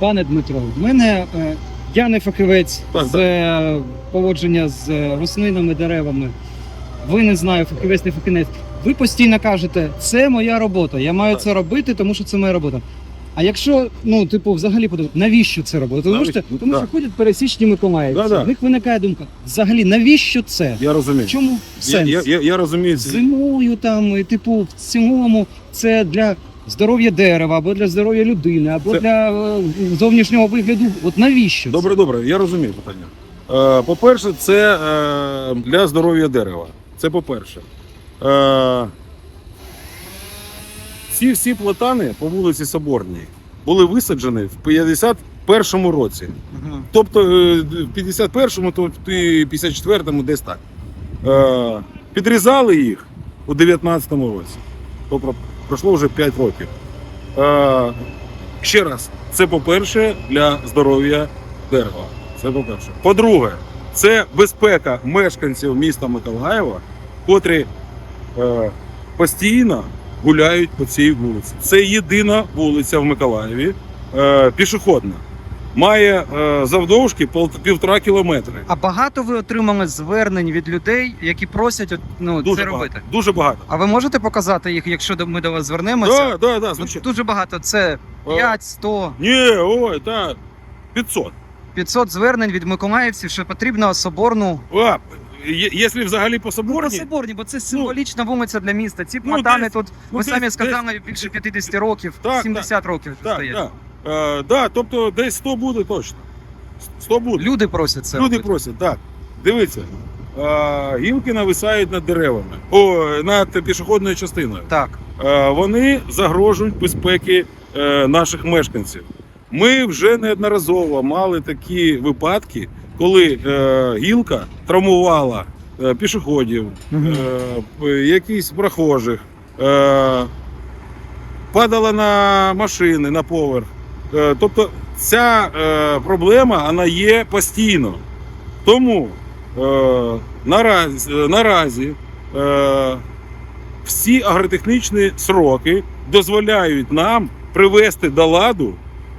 Пане Дмитро, в мене е, я не фахівець Так, з е, поводження з е, рослинами, деревами. Ви не знаю, фахівець, не фахівець. Ви постійно кажете, це моя робота. Я маю Так. це робити, тому що це моя робота. А якщо, ну, типу, взагалі подумати, навіщо це робити? Тому, Навіщо? що, тому Да. що ходять пересічні миколаївці. Да-да. В них виникає думка, взагалі, навіщо це? Я В розумію. чому сенс? я, я, я розумію. ці- Зимою там, і, типу, в цілому це для здоров'я дерева, або для здоров'я людини, або Це- для е, зовнішнього вигляду. От навіщо? це? Добре, добре, я розумію питання. Е, по-перше, це е, для здоров'я дерева. Це по-перше. Е, ці всі платани по вулиці Соборній були висаджені в 51-му році. Тобто е, в 51-му, тобто і 54-му десь так. Е, Підрізали їх у 19-му році. Тобто пройшло вже 5 років. Е, Ще раз, це по-перше, для здоров'я дерева. Це по-перше. По-друге, це безпека мешканців міста Миколаєва, котрі е, постійно гуляють по цій вулиці. Це єдина вулиця в Миколаєві, е, пішохідна. Має е, завдовжки півтора кілометри. А багато ви отримали звернень від людей, які просять ну, Дуже це багато. робити. Дуже багато. А ви можете показати їх, якщо ми до вас звернемося? Так, так, так, Ну, звичайно. дуже багато. Це 5, 100, Ні, ой, так. 500. 500 звернень від миколаївців, що потрібно соборну. А, якщо взагалі по Ну, соборні, по соборні, бо це символічна вулиця для міста. Ці ну, платани десь- тут, ну, ви самі десь- сказали, більше 50 років, Так, 70 років тут Так, так. Е, да, тобто десь 100 буде точно. 100 буде. Люди просять це. Люди робити. просять, так. Дивіться. Е, гілки нависають над деревами, о, над пішохідною частиною. Так. Е, вони загрожують безпеки е, наших мешканців. Ми вже неодноразово мали такі випадки, коли е, гілка травмувала е, пішоходів, е, якісь прохожих, е, падала на машини, на поверх. Е, тобто ця е, проблема вона є постійно. Тому е, наразі, наразі всі агротехнічні сроки дозволяють нам привести до ладу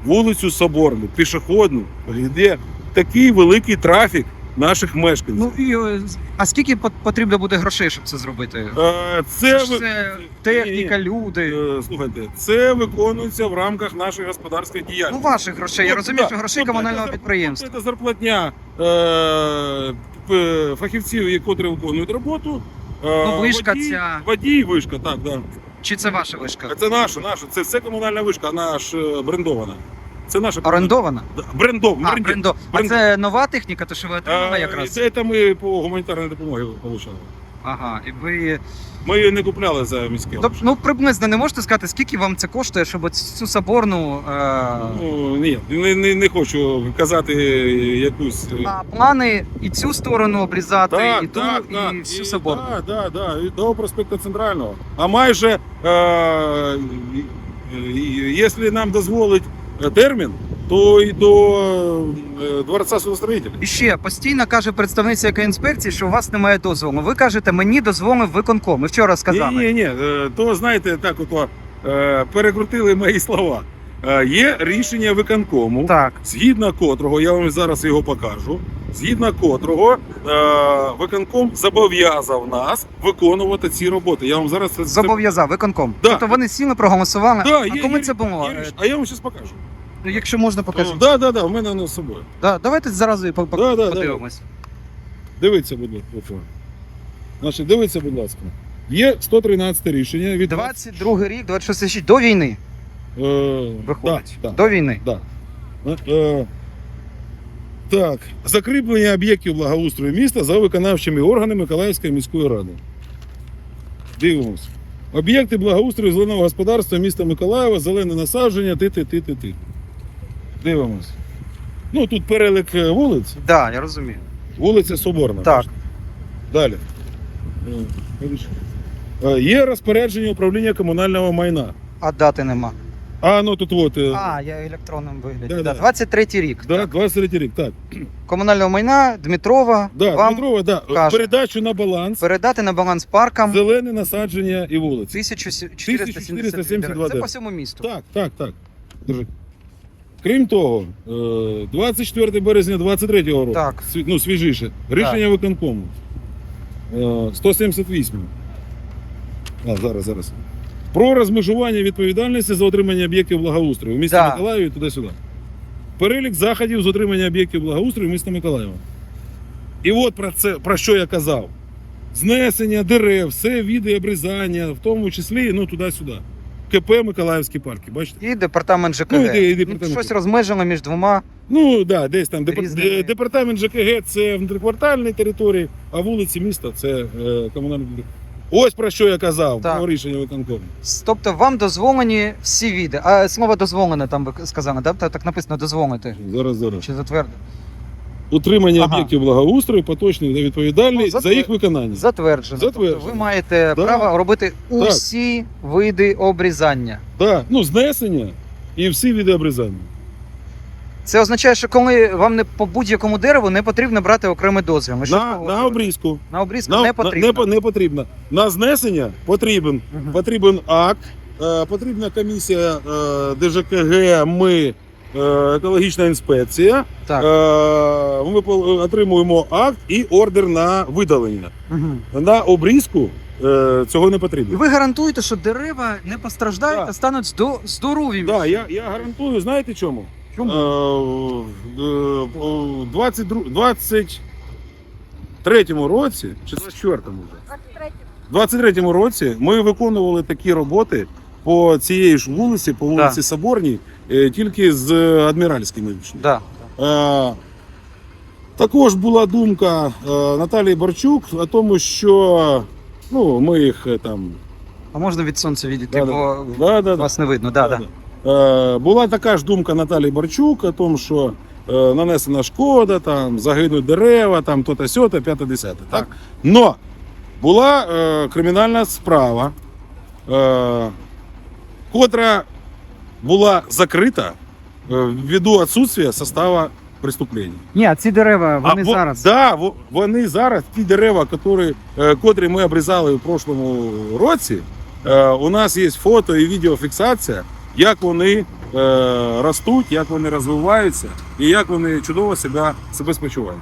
вулицю Соборну, пішохідну, де такий великий трафік наших мешканців. Ну і е, а скільки пот- потрібно буде грошей, щоб це зробити? Е, Це, це, ж ви- це техніка, люди. Е, Слухайте, це виконується в рамках нашої господарської Ну, діяльності. ваших грошей. Я Ну, розумію, да. що грошей Тобто комунального це- підприємства. Це зарплатня е, п- фахівців, які виконують роботу. Е, Ну, вишка водій, ця. Водій, вишка, так, да. Чи це ваша вишка? Це наша, наша, це все комунальна вишка, вона ж е, брендована. Це наша Орендована? Да, брендов, А, брендів. А це нова техніка, то що ви отримали якраз? Це, це ми по гуманітарній допомогі отримали. Ага, і ви. Ми її не купляли за міське. Тобто, ну приблизно не можете сказати, скільки вам це коштує, щоб цю соборну. Е... Ну, ні, не, не, не хочу казати якусь. е, А плани і цю сторону обрізати, Так, і ту, так, і так. всю І- соборну. Так, так, так. І до проспекту Центрального. А майже, е, якщо нам дозволить термін, то й до е, Дворця судостроїтеля. І ще постійно каже представниця екоінспекції, що у вас немає дозволу. Ви кажете, мені дозволив виконком. Ми вчора сказали. Ні, ні, ні. е, То знаєте, так от е, перекрутили мої слова. Е, Є рішення виконкому, Так. згідно котрого, я вам зараз його покажу. Згідно котрого е, виконком зобов'язав нас виконувати ці роботи. Я вам зараз це Зобов'язав виконком. Да. Тобто вони сіли, проголосували. Да, а є- коли є- це було? Є Е, А я вам зараз покажу. Якщо можна, покажіть. Так, так, так, в мене воно з собою. Да, давайте зразу і по- Да, да, подивимось. Дивіться, будь ласка. Значить, дивіться, будь ласка. Є 113 рішення від 22 рік, 26 січень, до війни Е, виходить. Да, да, До війни. да. Е, так, закріплення об'єктів благоустрою міста за виконавчими органами Миколаївської міської ради. Дивимось. Об'єкти благоустрою зеленого господарства міста Миколаєва, зелене насадження, ти ти ти ти ти Дивимось. Ну, тут перелік е, вулиць. Так, да, я розумію. Вулиця Соборна. Так. Далі. Е, Є розпорядження управління комунального майна. А дати нема. А, ну тут от. е, А, я в електронному вигляді. Да, Да, да. 23 рік. Да, Так. 23 рік, так. Комунального майна Дмитрова Да, вам Дмитрова, да. каже. Передачу на баланс, передати на баланс паркам зелене насадження і вулиці. 1472. 1472 Це по всьому місту. Так, так, так. Держи. крім того, е, 24 березня 23 року, Так. сві- ну, свіжіше, рішення виконкому. Е, 178. А, зараз, зараз. Про розмежування відповідальності за отримання об'єктів благоустрою в місті Да. Миколаєві туди-сюди. Перелік заходів з отримання об'єктів благоустрою міста Миколаєва. І от про це, про що я казав. Знесення дерев, все віди обрізання, в тому числі ну, туди-сюди. КП Миколаївські парки, бачите? І департамент ЖКГ. Ну, і- і Ну, департамент. щось розмежено між двома. Ну, да, десь там. Депар- Різними. е, Департамент ЖКГ це внутриквартальні території, а вулиці міста це е, комунальні. Ось про що я казав, Так. про рішення виконкому. Тобто вам дозволені всі віди. А слово дозволене там ви сказали, да? Так написано дозволити. Зараз, зараз. Чи затвердити? Утримання Ага. об'єктів благоустрою, поточний та відповідальний Ну, затвер- за їх виконання. Затверджено. Затверджено. Тобто ви маєте Да. право робити усі види обрізання. Так, ну, знесення і всі види обрізання. Це означає, що коли вам не по будь-якому дереву не потрібно брати окремий дозвіл. Ми На, погоджували? на обрізку. на обрізку не потрібно. не, не потрібно. На знесення потрібен Мгм. Потрібен акт, е, потрібна комісія е, ДЖКГ, ми, е, екологічна інспекція. Так. Е, Ми по- отримуємо акт і ордер на видалення. Мгм. На обрізку е, цього не І потрібно. ви гарантуєте, що дерева не постраждають, Так. а стануть здо- здоровими. Да, я, я гарантую, знаєте чому? Чому? Е, е, У 23-му році, чи 24-му вже? 23-му році ми виконували такі роботи по цієї ж вулиці, по вулиці Да. Соборній, е, тільки з адміральськими. Да. Е, Також була думка Наталії Барчук о тому, що ну, ми їх там. А можна від сонця відійти, Да, да. бо Да, да, да. вас не видно. Да, да. Е, Була така ж думка Наталії Барчук о тому, що е, нанесена шкода, там, загинуть дерева, там то-то сьоте, п'яте десяте. Так? Так. Но була е, кримінальна справа, е, котра була закрита е, ввиду відсутствия состава преступлення. Ні, а ці дерева, вони А, зараз. Да, вони зараз, ті дерева, котрі, е, котрі ми обрізали в прошлому році, е, у нас є фото і відеофіксація, як вони е, ростуть, як вони розвиваються і як вони чудово себе, себе спочувають.